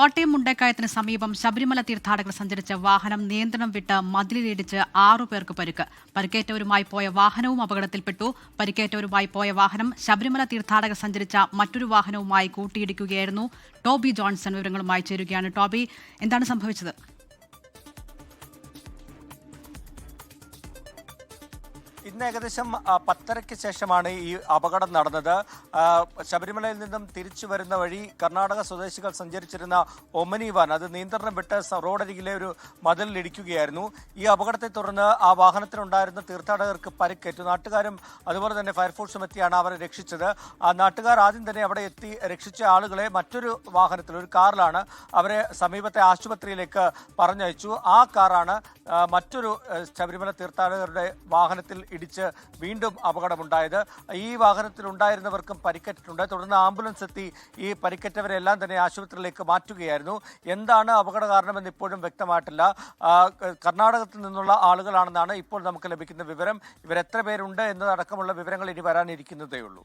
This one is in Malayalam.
കോട്ടയം മുണ്ടക്കായത്തിന് സമീപം ശബരിമല തീർത്ഥാടകർ സഞ്ചരിച്ച വാഹനം നിയന്ത്രണം വിട്ട് മതിലിലിടിച്ച് ആറു പേർക്ക് പരുക്ക്. പരിക്കേറ്റവരുമായി പോയ വാഹനവും അപകടത്തിൽപ്പെട്ടു. പരിക്കേറ്റവരുമായി പോയ വാഹനം ശബരിമല തീർത്ഥാടകർ സഞ്ചരിച്ച മറ്റൊരു വാഹനവുമായി കൂട്ടിയിടിക്കുകയായിരുന്നു. ടോബി ജോൺസൺ വിവരങ്ങളുമായി ചേരുകയാണ് ടോബി എന്താണ് സംഭവിച്ചത്? ഇന്ന് ഏകദേശം പത്തരയ്ക്ക് ശേഷമാണ് ഈ അപകടം നടന്നത്. ശബരിമലയിൽ നിന്നും തിരിച്ചു വരുന്ന വഴി കർണാടക സ്വദേശികൾ സഞ്ചരിച്ചിരുന്ന ഒമനി വാൻ അത് നിയന്ത്രണം വിട്ട് റോഡരികിലെ ഒരു മതിലിൽ ഇടിക്കുകയായിരുന്നു. ഈ അപകടത്തെ തുടർന്ന് ആ വാഹനത്തിലുണ്ടായിരുന്ന തീർത്ഥാടകർക്ക് പരിക്കേറ്റു. നാട്ടുകാരും അതുപോലെ തന്നെ ഫയർഫോഴ്സും എത്തിയാണ് അവരെ രക്ഷിച്ചത്. ആ നാട്ടുകാർ ആദ്യം തന്നെ അവിടെ എത്തി രക്ഷിച്ച ആളുകളെ മറ്റൊരു വാഹനത്തിൽ ഒരു കാറിലാണ് അവരെ സമീപത്തെ ആശുപത്രിയിലേക്ക് പറഞ്ഞയച്ചു. ആ കാറാണ് മറ്റൊരു ശബരിമല തീർത്ഥാടകരുടെ വാഹനത്തിൽ ഇടിച്ച് വീണ്ടും അപകടമുണ്ടായത്. ഈ വാഹനത്തിൽ ഉണ്ടായിരുന്നവർക്കും പരിക്കേറ്റിട്ടുണ്ട്. തുടർന്ന് ആംബുലൻസ് എത്തി ഈ പരിക്കേറ്റവരെല്ലാം തന്നെ ആശുപത്രിയിലേക്ക് മാറ്റുകയായിരുന്നു. എന്താണ് അപകട കാരണമെന്ന് ഇപ്പോഴും വ്യക്തമായിട്ടില്ല. കർണാടകത്തിൽ നിന്നുള്ള ആളുകളാണെന്നാണ് ഇപ്പോൾ നമുക്ക് ലഭിക്കുന്ന വിവരം. ഇവരെത്ര പേരുണ്ട് എന്നതടക്കമുള്ള വിവരങ്ങൾ ഇനി വരാനിരിക്കുന്നതേ ഉള്ളൂ